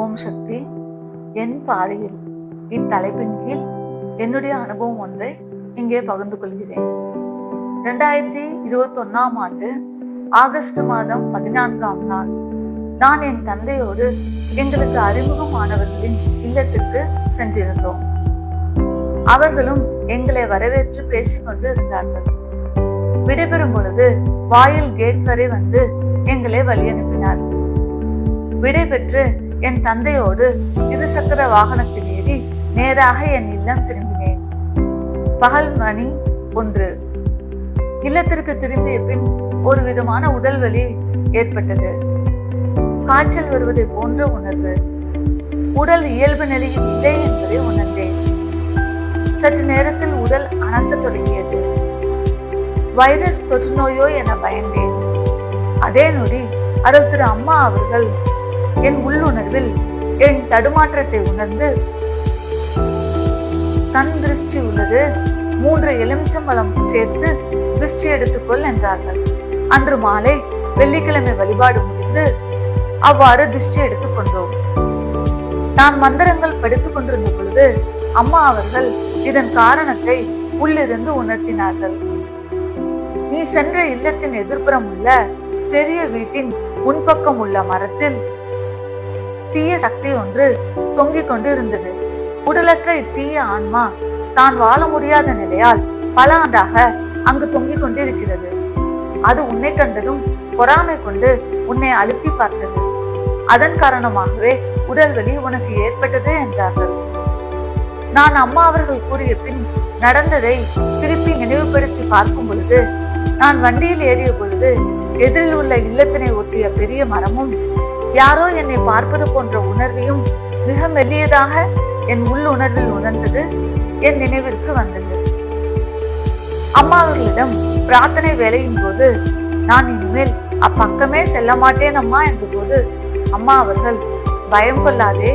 ஓம் சக்தி. என் பாதையில் இத்தலைப்பின் கீழ் என்னுடைய அனுபவம் ஒன்றை இங்கே பகிர்ந்து கொள்கிறேன். இரண்டாயிரத்தி இருபத்தி ஒன்னாம் ஆண்டு ஆகஸ்ட் மாதம் பதினான்காம் நாள். நான் என் தந்தையோடு எங்களுக்கு அறிமுகமானவர்களின் இல்லத்திற்கு சென்றிருந்தோம். அவர்களும் எங்களை வரவேற்று பேசிக்கொண்டு இருந்தார்கள். விடைபெறும் பொழுது வாயில் கேட் வரை வந்து எங்களை வழி அனுப்பினார் விடைபெற்று என் தந்தையோடு இருசக்கர வாகனத்தில் ஏறி நேராக என் இல்லம் திரும்பினேன். பகல் மணி ஒன்று. இல்லத்திற்கு திரும்பிய பின் ஒரு விதமான உடல் வலி ஏற்பட்டது. காய்ச்சல் வருவதை போன்ற உணர்வு. உடல் இயல்பு நிலையில் இல்லை என்பதை உணர்ந்தேன். சற்று நேரத்தில் உடல் அனந்த தொடங்கியது. வைரஸ் தொற்று நோயோ என பயந்தேன். அதே நொடி அருள் திரு அம்மா அவர்கள் என் உள்ளுணர்வில் என் தடுமாற்றத்தை உணர்ந்து கண் திருஷ்டி உள்ளது மூன்று எலுமிச்சம்பழம் சேர்த்து திருஷ்டி எடுத்துக்கொள் என்றார்கள். அன்று மாலை வெள்ளிக்கிழமை வழிபாடு முடிந்து அவ்வாறு திருஷ்டி எடுத்துக்கொண்டோம் நான் மந்திரங்கள் படித்துக் கொண்டிருந்த பொழுது அம்மா அவர்கள் இதன் காரணத்தை உள்ளிருந்து உணர்த்தினார்கள். நீ சென்ற இல்லத்தின் எதிர்ப்புறம் உள்ள பெரிய வீட்டின் முன்பக்கம் உள்ள மரத்தில் தீய சக்தி ஒன்று தொங்கிக் கொண்டு இருந்தது உடலற்ற இத்தீய ஆன்மா தான் வாழ முடியாத நிலையால் பல ஆண்டாக அங்கு தொங்கிக் கொண்டிருக்கிறது. அது உன்னை கண்டதும் பொறாமை கொண்டு உன்னை அழுத்தி பார்த்தது. அதன் காரணமாகவே உடல் வலி உனக்கு ஏற்பட்டது என்றார்கள். நான் அம்மா அவர்கள் கூறிய பின் நடந்ததை திருப்பி நினைவுபடுத்தி பார்க்கும் பொழுது நான் வண்டியில் ஏறிய பொழுது எதிரில் உள்ள இல்லத்தினை ஒட்டிய பெரிய மரமும் யாரோ என்னை பார்ப்பது போன்ற உணர்வையும் மிக மெல்லியதாக என் உள் உணர்வில் உணர்ந்தது என் நினைவிற்கு வந்தது. அம்மா அவர்களிடம் பிரார்த்தனை வேலையின் போது நான் இனிமேல் அப்பக்கமே செல்ல மாட்டேன் அம்மா என்ற போது அம்மா அவர்கள் பயம் கொள்ளாதே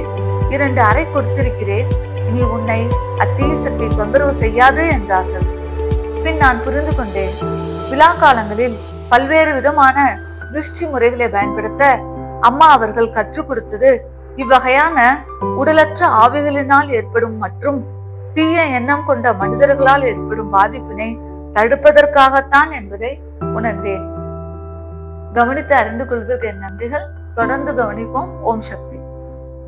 இரண்டு அறை கொடுத்திருக்கிறேன் இனி உன்னை அத்தீய சக்தி தொந்தரவு செய்யாது என்றார்கள். பின் நான் புரிந்து கொண்டேன். விழா காலங்களில் பல்வேறு விதமான திருஷ்டி முறைகளை பயன்படுத்த அம்மா அவர்கள் கற்றுக் கொடுத்தது இவ்வகையான உடலற்ற ஆவிகளினால் ஏற்படும் மற்றும் தீய எண்ணம் கொண்ட மனிதர்களால் ஏற்படும் பாதிப்பினை தடுப்பதற்காகத்தான் என்பதை உணர்ந்தேன். கவனித்து அறிந்து கொள்வதற்கு என் நன்றிகள். தொடர்ந்து கவனிப்போம். ஓம் சக்தி.